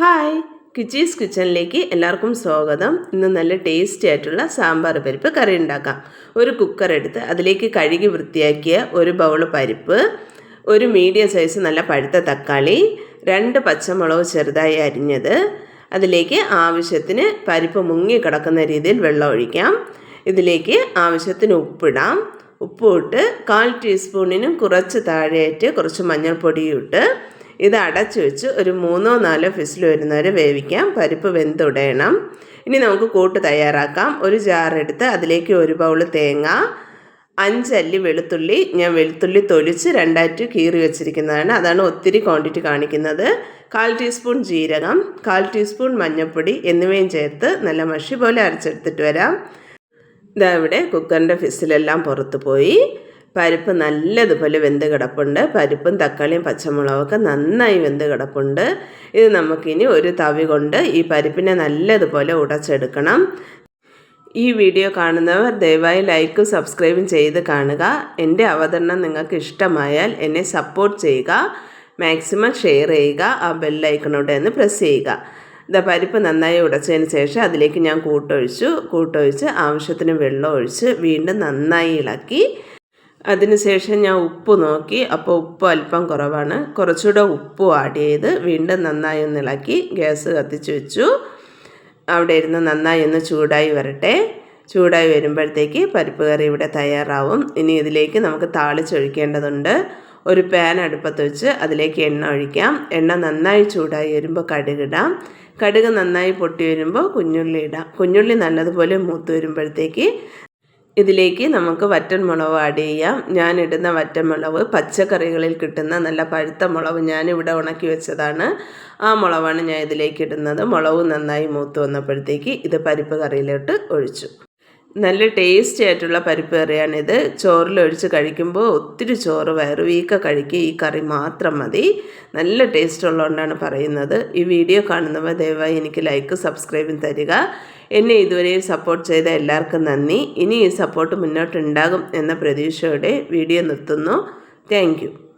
Hi. കിച്ചീസ് കിച്ചണിലേക്ക് എല്ലാവർക്കും സ്വാഗതം. ഇന്ന് നല്ല ടേസ്റ്റി ആയിട്ടുള്ള സാമ്പാർ പരിപ്പ് കറി ഉണ്ടാക്കാം. ഒരു കുക്കർ എടുത്ത് അതിലേക്ക് കഴുകി വൃത്തിയാക്കിയ ഒരു ബൗൾ പരിപ്പ് ഒരു മീഡിയം സൈസ് നല്ല പഴുത്ത തക്കാളി രണ്ട് പച്ചമുളക് ചെറുതായി അരിഞ്ഞത്. അതിലേക്ക് ആവശ്യത്തിന് പരിപ്പ് മുങ്ങി കിടക്കുന്ന രീതിയിൽ വെള്ളം ഒഴിക്കാം. ഇതിലേക്ക് ആവശ്യത്തിന് ഉപ്പിടാം. ഉപ്പ് ഇട്ട് കാൽ ടീസ്പൂണിനും കുറച്ച് താഴെയായിട്ട് കുറച്ച് മഞ്ഞൾപ്പൊടിയും ഇട്ട് ഇത് അടച്ചു വെച്ച് ഒരു മൂന്നോ നാലോ ഫിസിൽ വരുന്നവരെ വേവിക്കാം. പരിപ്പ് വെന്തുടയണം. ഇനി നമുക്ക് കൂട്ട് തയ്യാറാക്കാം. ഒരു ജാറെടുത്ത് അതിലേക്ക് ഒരു ബൗൾ തേങ്ങ അഞ്ചല്ലി വെളുത്തുള്ളി. ഞാൻ വെളുത്തുള്ളി തൊലിച്ച് രണ്ടായിട്ട് കീറി വെച്ചിരിക്കുന്നതാണ്. അതാണ് ഒത്തിരി ക്വാണ്ടിറ്റി കാണിക്കുന്നത്. കാൽ ടീസ്പൂൺ ജീരകം കാൽ ടീസ്പൂൺ മഞ്ഞൾപ്പൊടി എന്നിവയും ചേർത്ത് നല്ല മഷി പോലെ അരച്ചെടുത്തിട്ട് വരാം. ഇതാ ഇവിടെ കുക്കറിന്റെ ഫിസിലെല്ലാം പുറത്ത് പോയി. പരിപ്പ് നല്ലതുപോലെ വെന്ത് കിടപ്പുണ്ട്. പരിപ്പും തക്കാളിയും പച്ചമുളകൊക്കെ നന്നായി വെന്ത് കിടപ്പുണ്ട്. ഇത് നമുക്കിനി ഒരു തവി കൊണ്ട് ഈ പരിപ്പിനെ നല്ലതുപോലെ ഉടച്ചെടുക്കണം. ഈ വീഡിയോ കാണുന്നവർ ദയവായി ലൈക്കും സബ്സ്ക്രൈബും ചെയ്ത് കാണുക. എന്റെ അവതരണം നിങ്ങൾക്ക് ഇഷ്ടമായാൽ എന്നെ സപ്പോർട്ട് ചെയ്യുക. മാക്സിമം ഷെയർ ചെയ്യുക. ആ ബെല്ലൈക്കണോടെ ഒന്ന് പ്രസ് ചെയ്യുക. ഇതാ പരിപ്പ് നന്നായി ഉടച്ചതിന് ശേഷം അതിലേക്ക് ഞാൻ കൂട്ടൊഴിച്ചു. കൂട്ടൊഴിച്ച് ആവശ്യത്തിന് വെള്ളം ഒഴിച്ച് വീണ്ടും നന്നായി ഇളക്കി. അതിനുശേഷം ഞാൻ ഉപ്പ് നോക്കി. അപ്പോൾ ഉപ്പ് അല്പം കുറവാണ്. കുറച്ചുകൂടെ ഉപ്പ് ആഡ് ചെയ്ത് വീണ്ടും നന്നായി ഒന്ന് ഇളക്കി ഗ്യാസ് കത്തിച്ച് വെച്ചു. അവിടെ ഇരുന്ന് നന്നായി ഒന്ന് ചൂടായി വരട്ടെ. ചൂടായി വരുമ്പോഴത്തേക്ക് പരിപ്പ് കറി ഇവിടെ തയ്യാറാവും. ഇനി ഇതിലേക്ക് നമുക്ക് താളിച്ചൊഴിക്കേണ്ടതുണ്ട് ഒരു പാൻ അടുപ്പത്ത് വെച്ച് അതിലേക്ക് എണ്ണ ഒഴിക്കാം. എണ്ണ നന്നായി ചൂടായി വരുമ്പോൾ കടുകിടാം കടുക് നന്നായി പൊട്ടി വരുമ്പോൾ കുഞ്ഞുള്ളി ഇടാം. കുഞ്ഞുള്ളി നല്ലതുപോലെ മൂത്ത് വരുമ്പോഴത്തേക്ക് ഇതിലേക്ക് നമുക്ക് വറ്റൻ മുളക് ആഡ് ചെയ്യാം. ഞാൻ ഇടുന്ന വറ്റൻ മുളക് പച്ചക്കറികളിൽ കിട്ടുന്ന നല്ല പഴുത്ത മുളക് ഞാനിവിടെ ഉണക്കി വെച്ചതാണ്. ആ മുളകാണ് ഞാൻ ഇതിലേക്ക് ഇടുന്നത്. മുളക് നന്നായി മൂത്ത് വന്നപ്പോഴത്തേക്ക് ഇത് പരിപ്പ് കറിയിലോട്ട് ഒഴിച്ചു. നല്ല ടേസ്റ്റി ആയിട്ടുള്ള പരിപ്പ് കറിയാണിത്. ചോറിലൊഴിച്ച് കഴിക്കുമ്പോൾ ഒത്തിരി ചോറ് വയറ് വീക്ക കഴിക്കുക. ഈ കറി മാത്രം മതി. നല്ല ടേസ്റ്റ് ഉള്ളതുകൊണ്ടാണ് പറയുന്നത്. ഈ വീഡിയോ കാണുന്നവർ ദയവായി എനിക്ക് ലൈക്ക് സബ്സ്ക്രൈബും തരിക. എന്നെ ഇതുവരെ സപ്പോർട്ട് ചെയ്ത എല്ലാവർക്കും നന്ദി. ഇനി ഈ സപ്പോർട്ട് മുന്നോട്ടുണ്ടാകും എന്ന പ്രതീക്ഷയോടെ വീഡിയോ നിർത്തുന്നു. താങ്ക്